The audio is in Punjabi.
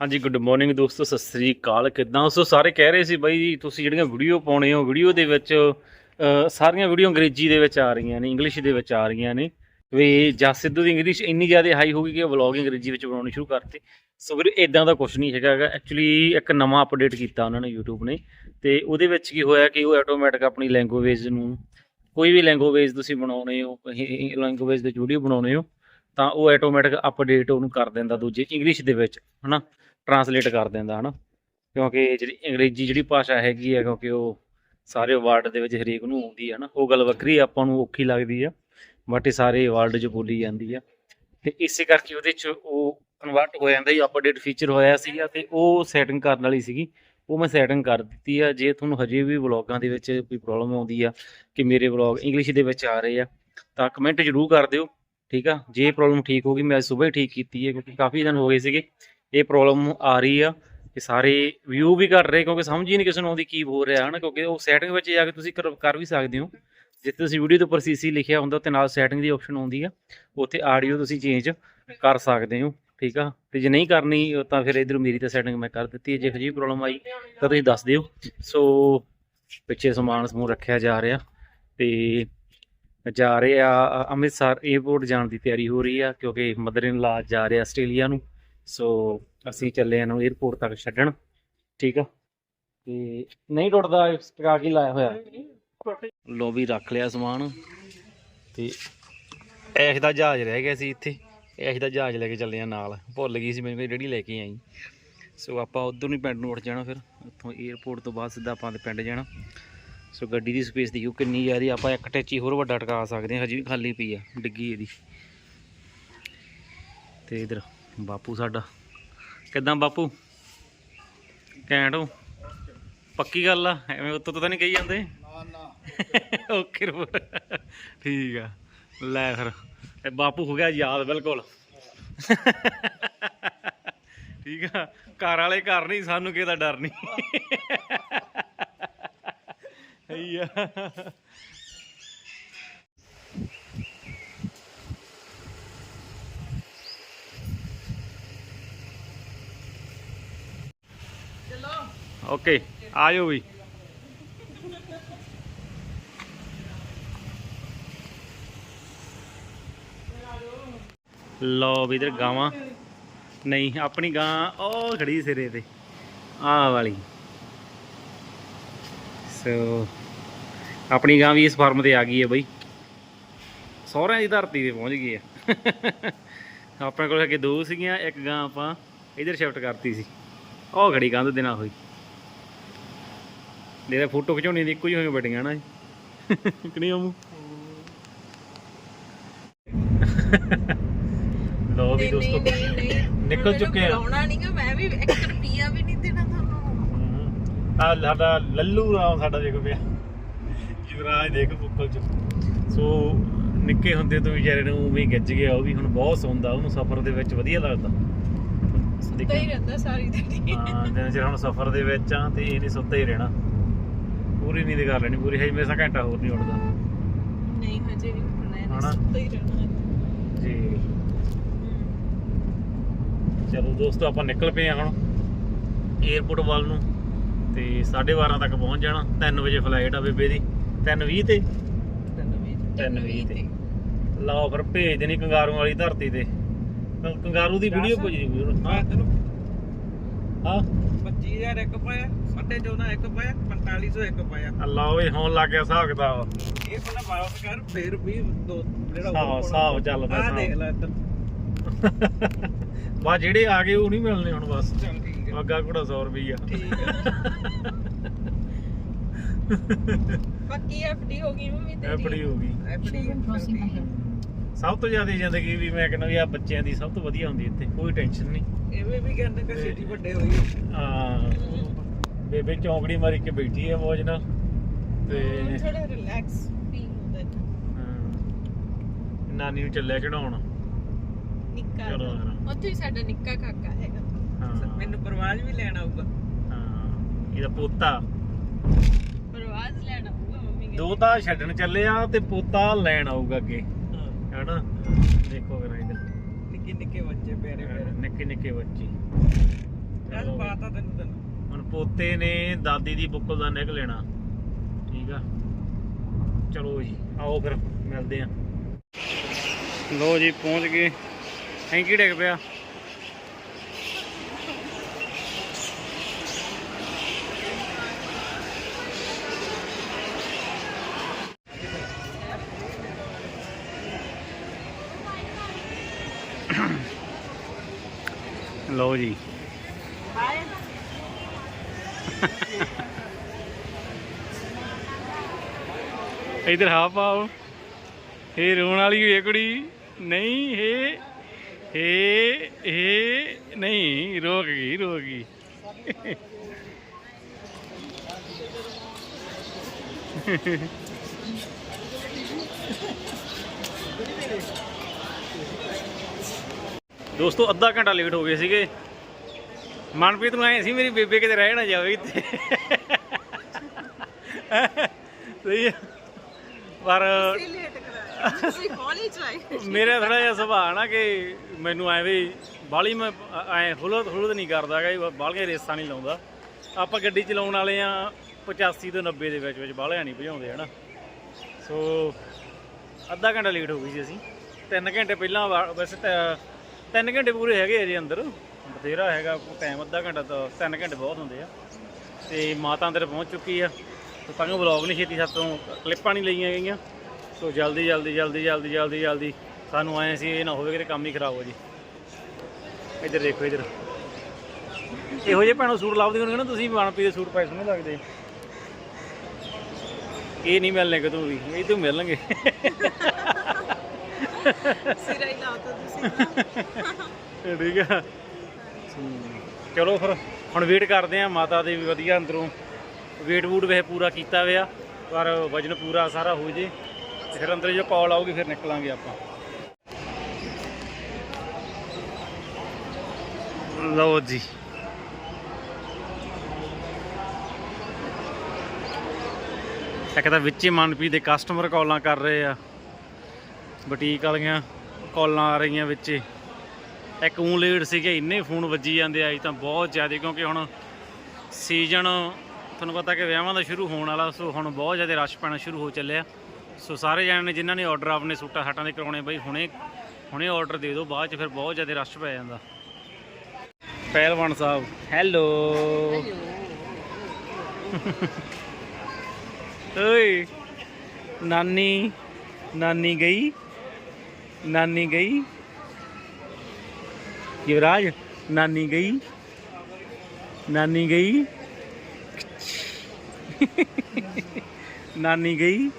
ਹਾਂਜੀ ਗੁੱਡ ਮਾਰਨਿੰਗ ਦੋਸਤੋ, ਸਤਿ ਸ੍ਰੀ ਅਕਾਲ। ਕਿਦਾਂ ਸੋ ਸਾਰੇ ਕਹਿ ਰਹੇ ਸੀ ਬਾਈ ਤੁਸੀਂ ਜਿਹੜੀਆਂ ਵੀਡੀਓ ਪਾਉਣੇ ਹੋ ਵੀਡੀਓ ਦੇ ਵਿੱਚ ਸਾਰੀਆਂ ਵੀਡੀਓ ਅੰਗਰੇਜ਼ੀ ਦੇ ਵਿੱਚ ਆ ਰਹੀਆਂ ਨੇ ਇੰਗਲਿਸ਼ ਦੇ ਵਿੱਚ ਆ ਰਹੀਆਂ ਨੇ। ਵੀ ਜਾਂ ਸਿੱਧੂ ਦੀ ਇੰਗਲਿਸ਼ ਇੰਨੀ ਜ਼ਿਆਦਾ ਹਾਈ ਹੋ ਗਈ ਕਿ ਵਲੌਗ ਅੰਗਰੇਜ਼ੀ ਵਿੱਚ ਬਣਾਉਣੀ ਸ਼ੁਰੂ ਕਰਤੀ। ਸੋ ਵੀਰ ਇਦਾਂ ਦਾ ਕੁਝ ਨਹੀਂ ਹੈਗਾ ਐਕਚੁਅਲੀ ਇੱਕ ਨਵਾਂ ਅਪਡੇਟ ਕੀਤਾ ਉਹਨਾਂ ਨੇ YouTube ਨੇ। ਤੇ ਉਹਦੇ ਵਿੱਚ ਕੀ ਹੋਇਆ ਕਿ ਉਹ ਆਟੋਮੈਟਿਕ ਆਪਣੀ ਲੈਂਗੁਏਜ ਨੂੰ, ਕੋਈ ਵੀ ਲੈਂਗੁਏਜ ਤੁਸੀਂ ਬਣਾਉਣੇ ਹੋ ਲੈਂਗੁਏਜ ਦੇ ਵੀਡੀਓ ਬਣਾਉਣੇ ਹੋ, ਤਾਂ ਉਹ ਆਟੋਮੈਟਿਕ ਅਪਡੇਟ ਉਹਨੂੰ ਕਰ ਦਿੰਦਾ ਦੂਜੇ ਇੰਗਲਿਸ਼ ਦੇ ਵਿੱਚ, ਹਨਾ? ਟਰਾਂਸਲੇਟ ਕਰ ਦਿੰਦਾ, ਹਨਾ? ਕਿਉਂਕਿ ਜਿਹੜੀ ਅੰਗਰੇਜ਼ੀ ਜਿਹੜੀ ਭਾਸ਼ਾ ਹੈਗੀ ਹੈ ਕਿਉਂਕਿ ਉਹ ਸਾਰੇ ਵਰਲਡ ਦੇ ਵਿੱਚ ਹਰੇਕ ਨੂੰ ਆਉਂਦੀ ਹੈ ਨਾ ਉਹ ਗੱਲ ਵੱਖਰੀ ਆਪਾਂ ਨੂੰ ਔਖੀ ਲੱਗਦੀ ਆ ਬਟ ਇਹ ਸਾਰੇ ਵਰਲਡ 'ਚ ਬੋਲੀ ਜਾਂਦੀ ਆ। ਤੇ ਇਸੇ ਕਰਕੇ ਉਹਦੇ 'ਚ ਉਹ ਕਨਵਰਟ ਹੋ ਜਾਂਦਾ ਹੀ ਅਪਡੇਟ ਫੀਚਰ ਹੋਇਆ ਸੀਗਾ ਤੇ ਉਹ ਸੈਟਿੰਗ ਕਰਨ ਵਾਲੀ ਸੀਗੀ। ਉਹ ਮੈਂ ਸੈਟਿੰਗ ਕਰ ਦਿੱਤੀ ਆ, ਜੇ ਤੁਹਾਨੂੰ ਹਜੇ ਵੀ ਵਲੌਗਾਂ ਦੇ ਵਿੱਚ ਕੋਈ ਪ੍ਰੋਬਲਮ ਆਉਂਦੀ ਆ ਕਿ ਮੇਰੇ ਵਲੌਗ ਇੰਗਲਿਸ਼ ਦੇ ਵਿੱਚ ਆ ਰਹੇ ਆ, ਤਾਂ ਕਮੈਂਟ ਜ਼ਰੂਰ ਕਰ ਦਿਓ, ਠੀਕ ਆ? ਜੇ ਪ੍ਰੋਬਲਮ ਠੀਕ ਹੋ ਗਈ, ਮੈਂ ਸਵੇਰ ਠੀਕ ਕੀਤੀ ਹੈ ਕਿਉਂਕਿ ਕਾਫੀ ਦਿਨ ਹੋ ਗਏ ਸੀਗੇ। ਇਹ ਪ੍ਰੋਬਲਮ ਆ ਰਹੀ ਆ ਕਿ ਸਾਰੇ ਵਿਊ ਵੀ ਘਟ ਰਹੇ ਕਿਉਂਕਿ ਸਮਝ ਹੀ ਨਹੀਂ ਕਿਸੇ ਨੂੰ ਆਉਂਦੀ ਕੀ ਹੋ ਰਿਹਾ ਹਨਾ, ਕਿਉਂਕਿ ਉਹ ਸੈਟਿੰਗ ਵਿੱਚ ਜਾ ਕੇ ਤੁਸੀਂ ਕਰ ਕਰ ਵੀ ਸਕਦੇ ਹੋ। ਜਿੱਥੇ ਤੁਸੀਂ ਵੀਡੀਓ ਦੇ ਉੱਪਰ ਸੀਸੀ ਲਿਖਿਆ ਹੁੰਦਾ ਤੇ ਨਾਲ ਸੈਟਿੰਗ ਦੀ ਆਪਸ਼ਨ ਆਉਂਦੀ ਆ। ਉੱਥੇ ਆਡੀਓ ਤੁਸੀਂ ਚੇਂਜ ਕਰ ਸਕਦੇ ਹੋ, ਠੀਕ ਆ? ਤੇ ਜੇ ਨਹੀਂ ਕਰਨੀ, ਤਾਂ ਫਿਰ ਇਧਰ ਮੇਰੀ ਤਾਂ ਸੈਟਿੰਗ ਮੈਂ ਕਰ ਦਿੱਤੀ ਹੈ ਜੇ ਹਜੇ ਪ੍ਰੋਬਲਮ ਆਈ, ਤਾਂ ਤੁਸੀਂ ਦੱਸ ਦਿਓ। ਸੋ ਪਿੱਛੇ ਸਮਾਨ ਸਮੂਹ ਰੱਖਿਆ ਜਾ ਰਿਹਾ ਤੇ ਜਾ ਰਹੇ ਆ ਅੰਮ੍ਰਿਤਸਰ 에ਅਰਪੋਰਟ ਜਾਣ ਦੀ ਤਿਆਰੀ ਹੋ ਰਹੀ ਆ, ਕਿਉਂਕਿ ਮਦਰ ਇਨ ਲਾ ਜਾ ਰਿਹਾ ਆਸਟ੍ਰੇਲੀਆ ਨੂੰ। ਸੋ ਅਸੀਂ ਚੱਲੇ ਆ ਨੂੰ ਤੱਕ ਛੱਡਣ, ਠੀਕ ਆ? ਤੇ ਨਹੀਂ ਟੁੱਟਦਾ, ਟਿਕਾ ਕੇ ਲਾਇਆ ਹੋਇਆ। ਲੋ ਵੀ ਰੱਖ ਲਿਆ ਸਮਾਨ। ਤੇ ਐਸ਼ ਦਾ ਜਹਾਜ਼ ਰਹਿ ਗਿਆ ਸੀ ਇੱਥੇ। ਐਸ਼ ਦਾ ਜਹਾਜ਼ ਲੈ ਕੇ ਚੱਲੇ ਆ ਨਾਲ। ਭੁੱਲ ਗਈ ਸੀ ਮੈਨੂੰ ਕੋਈ ਰੇੜੀ ਲੈ ਕੇ ਆਈ। ਸੋ ਆਪਾਂ ਉਧਰ ਨੂੰ ਪਿੰਡ ਨੂੰ ਉੱਠ ਜਾਣਾ ਫਿਰ। ਉੱਥੋਂ 에ਅਰਪੋਰਟ ਤੋਂ ਬਾਅਦ ਸਿੱਧਾ ਆਪਾਂ ਦੇ ਪਿੰਡ ਜਾਣਾ। ਸੋ ਗੱਡੀ ਦੀ ਸਪੇਸ ਦੇਖੋ ਕਿੰਨੀ ਜ਼ਿਆਦੀ। ਆਪਾਂ ਇੱਕ ਟੈਚੀ ਹੋਰ ਵੱਡਾ ਟਿਕਾ ਸਕਦੇ ਹਾਂ। ਹਜੇ ਵੀ ਖਾਲੀ ਪਈ ਆ, ਡਿੱਗੀ ਇਹਦੀ। ਤੇ ਇਧਰ ਬਾਪੂ ਸਾਡਾ। ਕਿੱਦਾਂ ਬਾਪੂ? ਘੈਂਟ ਹੋ? ਪੱਕੀ ਗੱਲ ਆ? ਐਵੇਂ ਉੱਤੋਂ ਤੋਂ ਨਹੀਂ ਕਹੀ ਜਾਂਦੇ? ਨਾ ਨਾ। ਓਕੇ ਰਿਪੋਰਟ ਠੀਕ ਆ। ਲੈ ਫਿਰ। ਇਹ ਬਾਪੂ ਹੋ ਗਿਆ ਯਾਦ ਬਿਲਕੁਲ। ਠੀਕ ਆ। ਘਰ ਵਾਲੇ ਘਰ ਨਹੀਂ ਸਾਨੂੰ ਕਿਸੇ ਦਾ ਡਰ ਨਹੀਂ। ਹਈਆ ਓਕੇ ਆ ਜਾਓ ਵੀ। ਲਓ ਵੀ ਇਧਰ ਗਾਵਾਂ। ਨਹੀਂ, ਆਪਣੀ ਗਾਂ ਉਹ ਖੜੀ ਸਿਰੇ ਤੇ। ਆਹ ਵਾਲੀ। ਸੋ ਆਪਣੀ ਗਾਂ ਵੀ ਇਸ ਫਾਰਮ ਤੇ ਆ ਗਈ ਹੈ ਬਈ। ਸਹੁਰਿਆਂ ਦੀ ਧਰਤੀ ਤੇ ਪਹੁੰਚ ਗਈ ਹੈ। ਆਪਣੇ ਕੋਲ ਅੱਗੇ ਦੋ ਸੀਗੀਆਂ, ਇੱਕ ਗਾਂ ਆਪਾਂ ਇਧਰ ਸ਼ਿਫਟ ਕਰਤੀ ਸੀ। ਉਹ ਖੜੀ ਕੰਧ ਦੇ ਨਾਲ ਹੋਈ। ਜਿਹੜਾ ਫੋਟੋ ਖਿਚਾਉਣੀ ਦੀ ਇੱਕੋ ਹੀ ਹੋਈਆਂ ਬਟੀਆਂ ਨਾ ਕਿਹਨੀ ਆਮੂ ਲੋ ਵੀ ਦੋਸਤੋ ਨਿਕਲ ਚੁੱਕੇ ਆ। ਲਾਉਣਾ ਨਹੀਂਗਾ ਮੈਂ ਵੀ 1 ਰੁਪਿਆ ਵੀ ਨਹੀਂ ਦੇਣਾ ਤੁਹਾਨੂੰ। ਆ ਸਾਡਾ ਲੱਲੂ ਰਾਮ ਸਾਡਾ ਦੇਖੋ ਪਿਆ। ਯੁਵਰਾਜ ਦੇਖ ਬੁੱਕਲ ਚ। ਸੋ ਨਿੱਕੇ ਹੁੰਦੇ ਤੋਂ ਵਿਚਾਰੇ ਨੂੰ ਉਵੇਂ ਹੀ ਗਿੱਜ ਗਿਆ ਉਹ ਵੀ ਹੁਣ ਬਹੁਤ ਸੌਂਦਾ ਉਹਨੂੰ ਸਫ਼ਰ ਦੇ ਵਿੱਚ ਵਧੀਆ ਲੱਗਦਾ। ਸੁੱਤਾ ਹੀ ਰਹਿੰਦਾ ਸਾਰੀ ਦਿਹਾੜੀ। ਹਾਂ ਦਿਨ ਚ ਹੁਣ ਸਫ਼ਰ ਦੇ ਵਿੱਚ ਆ ਤੇ ਇਹਨੇ ਸੁੱਤਾ ਹੀ ਰਹਿਣਾ। ਪੂਰੀ ਨੀਂਦ ਕਰ ਲੈਣੀ ਪੂਰੀ। ਹਜੇ ਮੇਰਾ ਘੰਟਾ ਹੋਰ ਨਹੀਂ ਉੱਠਦਾ। ਨਹੀਂ ਹਜੇ ਨਹੀਂ ਉੱਠਣਾ ਹੈ ਹਨਾ? ਸੁੱਤਾ ਹੀ ਰਹਿਣਾ। ਜੀ। ਚਲੋ ਦੋਸਤੋ ਆਪਾਂ ਨਿਕਲ ਪਏ ਆ ਹੁਣ 에어ਪੋਰਟ ਵੱਲ ਨੂੰ ਤੇ 12:30 ਤੱਕ ਪਹੁੰਚ ਜਾਣਾ। 3 ਵਜੇ ਫਲਾਈਟ ਆ ਬੇਬੇ ਦੀ। 3:20 ਤੇ? 3:20 ਤੇ। ਲਓ ਫਿਰ ਭੇਜ ਦੇਣੀ ਕੰਗਾਰੂ ਵਾਲੀ ਧਰਤੀ ਤੇ। ਕੰਗਾਰੂ ਦੀ ਵੀਡੀਓ ਭੇਜ ਦੀ ਹਾਂ ਤੈਨੂੰ ਹਾਂ। 25000 ਇੱਕ ਪਾਇਆ 14.5 ਇੱਕ ਪਾਇਆ 4500 ਇੱਕ ਪਾਇਆ। ਅੱਲਾ ਓਏ ਹੋਣ ਲੱਗ ਗਿਆ ਹਿਸਾਬ ਕਿਤਾਬ। ਇਹ ਪਹਿਲਾਂ ਵਾਪਸ ਕਰ ਫਿਰ ਵੀ ਦੋ ਜਿਹੜਾ ਹਿਸਾਬ- ਹਿਸਾਬ ਚੱਲਦਾ ਆ। ਦੇਖ ਲੈ ਇੱਧਰ। ਬਾ ਜਿਹੜੇ ਆ ਗਏ ਉਹ ਨਹੀਂ ਮਿਲਣੇ ਹੁਣ ਬਸ। ਚੱਲ ਠੀਕ ਹੈ। ਅੱਗਾ ਘੋੜਾ 100 ਰੁਪਈਆ। ਠੀਕ ਹੈ। ਪੱਕੀ ਐਫਡੀ ਹੋ ਗਈ ਮੰਮੀ ਤੇਰੀ। ਐਫਡੀ ਹੋ ਗਈ। ਐਫਡੀ ਸਭ ਤੋਂ ਜ਼ਿਆਦਾ ਜ਼ਿੰਦਗੀ ਵੀ ਮੈਂ ਕਹਿੰਦਾ ਵੀ ਆ ਬੱਚਿਆਂ ਦੀ ਸਭ ਤੋਂ ਵਧੀਆ ਹੁੰਦੀ ਇੱਥੇ ਕੋਈ ਟੈਨਸ਼ਨ ਨਹੀਂ। ਐਵੇਂ ਵੀ ਕਹਿੰਦੇ ਕਿ ਸਿਟੀ ਵੱਡੇ ਹੋਈ ਆ ਬੇਬੇ ਚੌਂਕੜੀ ਮਾਰੀ ਕੇ ਬੈਠੀ ਹੈ ਮੌਜ ਨਾਲ ਤੇ ਥੋੜਾ ਰਿਲੈਕਸ ਫੀਲ ਹੁੰਦਾ ਹੈ ਹਾਂ, ਨਾਨੀ ਨੂੰ ਚੱਲਿਆ ਚੜਾਉਣ। ਨਿੱਕਾ ਚਲੋ। ਉੱਥੇ ਹੀ ਸਾਡਾ ਨਿੱਕਾ ਕਾਕਾ ਹੈਗਾ। ਹਾਂ। ਮੈਨੂੰ ਪਰਵਾਜ ਵੀ ਲੈਣ ਆਊਗਾ ਹਾਂ ਇਹਦਾ ਪੋਤਾ। ਪਰਵਾਜ਼ ਲੈਣਾ ਪਊਗਾ ਮੰਮੀ ਕਹਿੰਦੀ। ਦੋ ਤਾਂ ਛੱਡਣ ਚੱਲੇ ਆ ਤੇ ਪੋਤਾ ਲੈਣ ਆਊਗਾ ਅੱਗੇ। ਹਾਂ ਹੈਨਾ? ਦੇਖੋ ਇਧਰ ਨਿੱਕੇ ਨਿੱਕੇ ਬੱਚੇ ਪਿਆਰੇ ਪਿਆਰੇ। ਨਿੱਕੇ ਨਿੱਕੇ ਬੱਚੇ। ਪਤਾ ਤੈਨੂੰ ਤੈਨੂੰ। ਹੁਣ ਪੋਤੇ ਨੇ ਦਾਦੀ ਦੀ ਬੁੱਕਲ ਦਾ ਨਿਕ ਲੈਣਾ। ਠੀਕ ਆ? ਚਲੋ ਜੀ ਆਓ ਫਿਰ ਮਿਲਦੇ ਆ। ਲੋ ਜੀ ਪਹੁੰਚ ਗਏ। ਹੈਂਕੀ ਡਿੱਗ ਪਿਆ? ਲਓ ਜੀ। ਬਾਏ ਇਧਰ ਹਾ ਪਾਓ। ਇਹ ਰੋਣ ਵਾਲੀ ਹੋਈ ਕੁੜੀ। ਨਹੀਂ, ਹੇ ਹੇ ਹੇ, ਨਹੀਂ, ਰੋਕ ਗਈ ਰੋਕ ਗਈ। ਦੋਸਤੋ ਅੱਧਾ ਘੰਟਾ ਲੇਟ ਹੋ ਗਏ ਸੀਗੇ। ਮਨਪ੍ਰੀਤ ਨੂੰ ਐ ਸੀ ਮੇਰੀ ਬੇਬੇ ਕਿਤੇ ਰਹਿ ਨਾ ਜਾਵੇ ਇੱਥੇ। ਸਹੀ। ਪਰ ਮੇਰਾ ਥੋੜਾ ਜਿਹਾ ਸੁਭਾਅ ਨਾ ਕਿ ਮੈਨੂੰ ਐਵੇਂ ਬਾਲੀ ਮੈਂ ਐ ਹੁਲਤ ਹੁਲਤ ਨਹੀਂ ਕਰਦਾ ਕਿ ਬਾਲੀਆਂ ਰੇਸਾਂ ਨਹੀਂ ਲਾਉਂਦਾ। ਆਪਾਂ ਗੱਡੀ ਚਲਾਉਣ ਵਾਲੇ ਆ 85 ਤੋਂ 90 ਦੇ ਵਿੱਚ ਵਿੱਚ ਬਾਲਿਆਂ ਨਹੀਂ ਭਜਾਉਂਦੇ ਹਨਾ? ਸੋ ਅੱਧਾ ਘੰਟਾ ਲੇਟ ਹੋ ਗਈ ਸੀ ਅਸੀਂ। 3 ਘੰਟੇ ਪਹਿਲਾਂ ਵੈਸੇ 3 ਘੰਟੇ ਪੂਰੇ ਹੈਗੇ ਅਜੇ ਅੰਦਰ। ਬਥੇਰਾ ਹੈਗਾ ਟਾਈਮ ਅੱਧਾ ਘੰਟਾ ਤਾਂ 3 ਘੰਟੇ ਬਹੁਤ ਹੁੰਦੇ ਆ। ਤੇ ਮਾਤਾ ਅੰਦਰ ਪਹੁੰਚ ਚੁੱਕੀ ਆ। ਤੇ ਤਾਂ ਵਲੌਗ ਨਹੀਂ ਛੇਤੀ ਸਾਤੋਂ ਕਲਿੱਪਾਂ ਨਹੀਂ ਲਈਆਂ ਗਈਆਂ। ਸੋ ਜਲਦੀ ਜਲਦੀ ਜਲਦੀ ਜਲਦੀ ਜਲਦੀ ਜਲਦੀ ਸਾਨੂੰ ਆਏ ਸੀ, ਇਹ ਨਾ ਹੋਵੇ ਕਿ ਕੰਮ ਹੀ ਖਰਾਬ ਹੋ ਜੀ। ਇੱਧਰ ਦੇਖੋ, ਇੱਧਰ। ਇਹੋ ਜਿਹੇ ਭੈਣੋ ਸੂਟ ਲੱਭਦੇ ਹੋਣਗੇ ਨਾ ਤੁਸੀਂ ਮਨਪ੍ਰੀਤ ਦੇ ਸੂਟ ਪਾਏ ਸੋਹਣੇ ਲੱਗਦੇ। ਇਹ ਨਹੀਂ ਮਿਲਣੇ ਕਦੋਂ ਵੀ, ਇਹ ਤੋਂ ਮਿਲਣਗੇ। ਸਿਰਾ ਹੀ ਲਾਤਾ ਤੁਸੀਂ ਠੀਕ ਆ। ਚਲੋ ਫਿਰ, ਹੁਣ ਵੇਟ ਕਰਦੇ ਆ, ਮਾਤਾ ਦੇ ਵੀ ਵਧੀਆ ਅੰਦਰੋਂ। ਵੇਟ ਵੂਟ ਵੇ ਪੂਰਾ ਕੀਤਾ ਹੋਇਆ, ਪਰ ਵਜਨ ਪੂਰਾ ਸਾਰਾ ਹੋ ਜੇ। ਤੇ ਫਿਰ ਅੰਦਰ ਜੋ ਕਾਲ ਆਊਗੀ, ਫਿਰ ਨਿਕਲਾਂਗੇ ਆਪਾਂ। ਲਓ ਜੀ। ਇੱਕ ਤਾਂ ਵਿੱਚ ਹੀ ਮਨਪੀ ਦੇ ਕਸਟਮਰ ਕਾਲਾਂ ਕਰ ਰਹੇ ਆ। ਬੁਟੀਕ ਵਾਲੀਆਂ ਕਾਲਾਂ ਆ ਰਹੀਆਂ ਵਿੱਚੇ। ਇੱਕ ਊਂ ਲੇਟ ਸੀਗੇ ਇੰਨੇ ਫੋਨ ਵੱਜੀ ਜਾਂਦੇ ਆ ਅੱਜ ਤਾਂ ਬਹੁਤ ਜ਼ਿਆਦਾ ਕਿਉਂਕਿ ਹੁਣ ਸੀਜ਼ਨ ਤੁਹਾਨੂੰ ਪਤਾ ਕਿ ਵਿਆਹਾਂ ਦਾ ਸ਼ੁਰੂ ਹੋਣ ਵਾਲਾ ਸੋ ਹੁਣ ਬਹੁਤ ਜ਼ਿਆਦਾ ਰਸ਼ ਪੈਣਾ ਸ਼ੁਰੂ ਹੋ ਚੱਲਿਆ। ਸੋ ਸਾਰੇ ਜਣਿਆਂ ਨੇ ਜਿਨ੍ਹਾਂ ਨੇ ਆਰਡਰ ਆਪਣੇ ਸੂਟਾਂ ਸਾਟਾਂ ਦੇ ਕਰਾਉਣੇ ਬਈ ਹੁਣੇ ਹੁਣੇ ਆਰਡਰ ਦੇ ਦਿਓ ਬਾਅਦ ਚ ਫਿਰ ਬਹੁਤ ਜ਼ਿਆਦਾ ਰਸ਼ ਪੈ ਜਾਂਦਾ। ਪਹਿਲਵਾਨ ਸਾਹਿਬ ਹੈਲੋ ਓਏ ਨਾਨੀ ਨਾਨੀ ਗਈ? ਨਾਨੀ ਗਈ। ਯੁਵਰਾਜ ਨਾਨੀ ਗਈ। ਨਾਨੀ ਗਈ। ਨਾਨੀ ਗਈ।